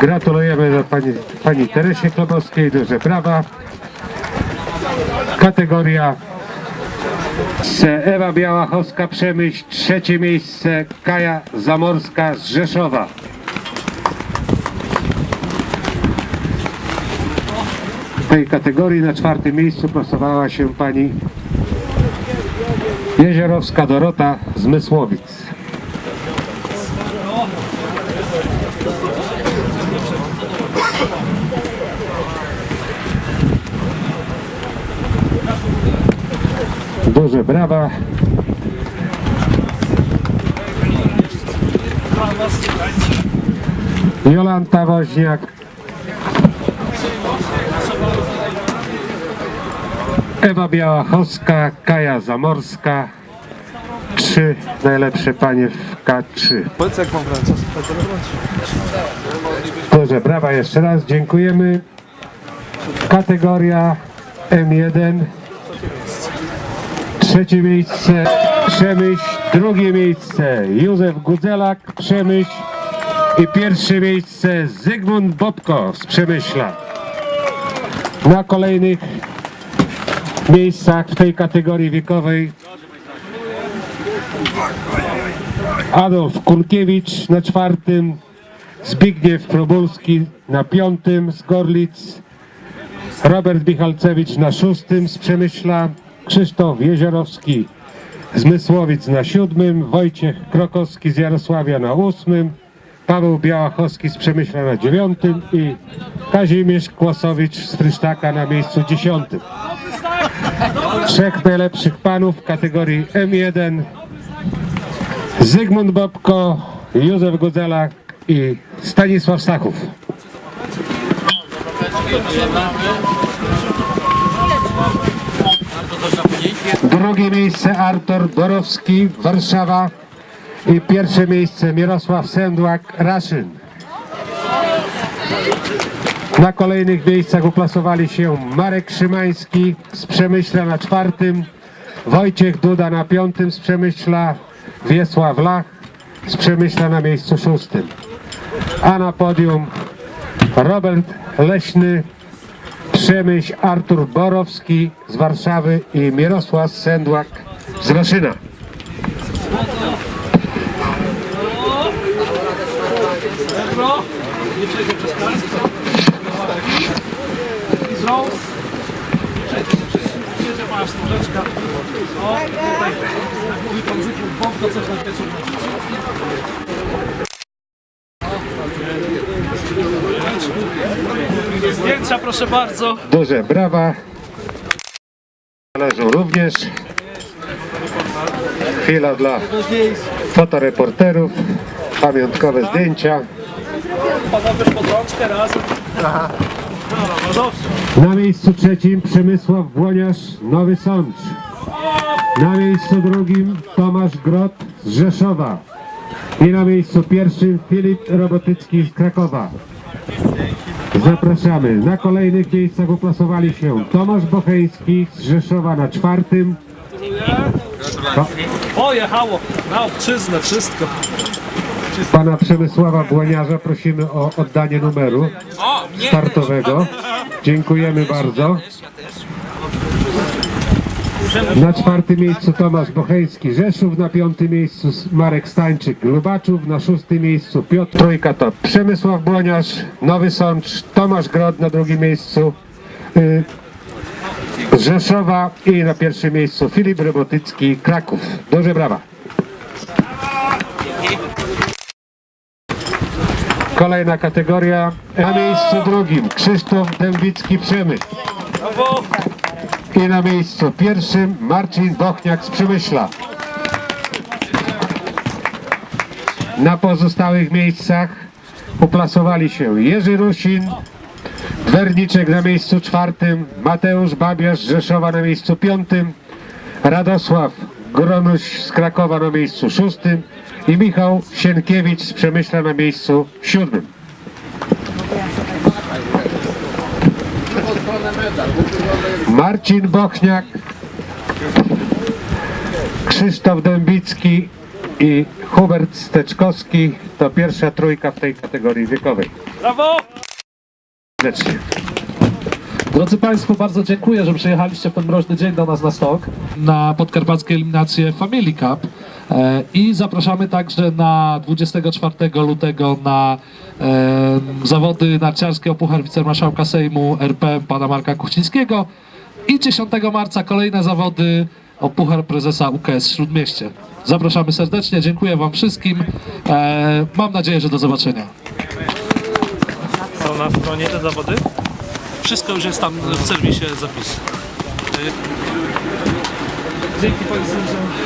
Gratulujemy pani, pani Teresie Klonowskiej, duże brawa. Kategoria Ewa Białachowska Przemyśl, trzecie miejsce Kaja Zamorska z Rzeszowa. W tej kategorii na czwartym miejscu prostowała się pani Jeziorowska Dorota z Mysłowic. Duże brawa. Jolanta Woźniak. Ewa Białachowska, Kaja Zamorska. Trzy najlepsze panie w K3. Powiedz jak mam grać, co Duże brawa jeszcze raz, dziękujemy. Kategoria M1. Trzecie miejsce Przemyśl, drugie miejsce Józef Gudzelak, Przemyśl i pierwsze miejsce Zygmunt Bobko z Przemyśla. Na kolejnych miejscach w tej kategorii wiekowej Adolf Kunkiewicz na czwartym, Zbigniew Probulski na piątym z Gorlic, Robert Michalcewicz na szóstym z Przemyśla, Krzysztof Jeziorowski z Mysłowic na siódmym, Wojciech Krokowski z Jarosławia na ósmym, Paweł Białachowski z Przemyśla na dziewiątym i Kazimierz Kłosowicz z Frysztaka na miejscu dziesiątym. Trzech najlepszych panów w kategorii M1 Zygmunt Bobko, Józef Godzelak i Stanisław Stachów. Drugie miejsce Artur Borowski, Warszawa i pierwsze miejsce Mirosław Sędłak, Raszyn. Na kolejnych miejscach uplasowali się Marek Szymański z Przemyśla na czwartym, Wojciech Duda na piątym z Przemyśla, Wiesław Lach z Przemyśla na miejscu szóstym. A na podium Robert Leśny, Przemyśl Artur Borowski z Warszawy i Mirosław Sędłak z Raszyna. O, tutaj. Jak mówi pan Zygmunt Bąk, to coś na piecu Zdjęcia proszę bardzo. Duże brawa. Należą również. Chwila dla fotoreporterów. Pamiątkowe zdjęcia. Panowie pod rączkę razem. Na miejscu trzecim Przemysław Błoniarz, Nowy Sącz. Na miejscu drugim Tomasz Grot z Rzeszowa. I na miejscu pierwszym Filip Robotycki z Krakowa. Zapraszamy. Na kolejnych miejscach uplasowali się Tomasz Bocheński z Rzeszowa na czwartym. O, jechało. Na obczyznę wszystko. Pana Przemysława Błoniarza prosimy o oddanie numeru startowego. Dziękujemy bardzo. Na czwartym miejscu Tomasz Bocheński Rzeszów, na piątym miejscu Marek Stańczyk Lubaczów, na szóstym miejscu Piotr Trójka to Przemysław Błoniarz, Nowy Sącz, Tomasz Grod na drugim miejscu y, Rzeszowa i na pierwszym miejscu Filip Robotycki Kraków. Duże brawa. Kolejna kategoria. Na miejscu drugim Krzysztof Dębicki. Brawo. I na miejscu pierwszym Marcin Bochniak z Przemyśla. Na pozostałych miejscach uplasowali się Jerzy Rusin, Werniczek na miejscu czwartym, Mateusz Babiarz z Rzeszowa na miejscu piątym, Radosław Gronuś z Krakowa na miejscu szóstym i Michał Sienkiewicz z Przemyśla na miejscu siódmym. Marcin Bochniak, Krzysztof Dębicki i Hubert Steczkowski to pierwsza trójka w tej kategorii wiekowej. Brawo! Serdecznie. Drodzy Państwo, bardzo dziękuję, że przyjechaliście w ten mroźny dzień do nas na stok na podkarpackie eliminacje Family Cup i zapraszamy także na 24 lutego na e, zawody narciarskie o Puchar Wicemarszałka Sejmu RP pana Marka Kuchcińskiego i 10 marca kolejne zawody o Puchar Prezesa UKS Śródmieście. Zapraszamy serdecznie, dziękuję Wam wszystkim. E, mam nadzieję, że do zobaczenia. Są na stronie te zawody? Wszystko już jest tam w serwisie zapisu. Dzięki Panie Sędzio.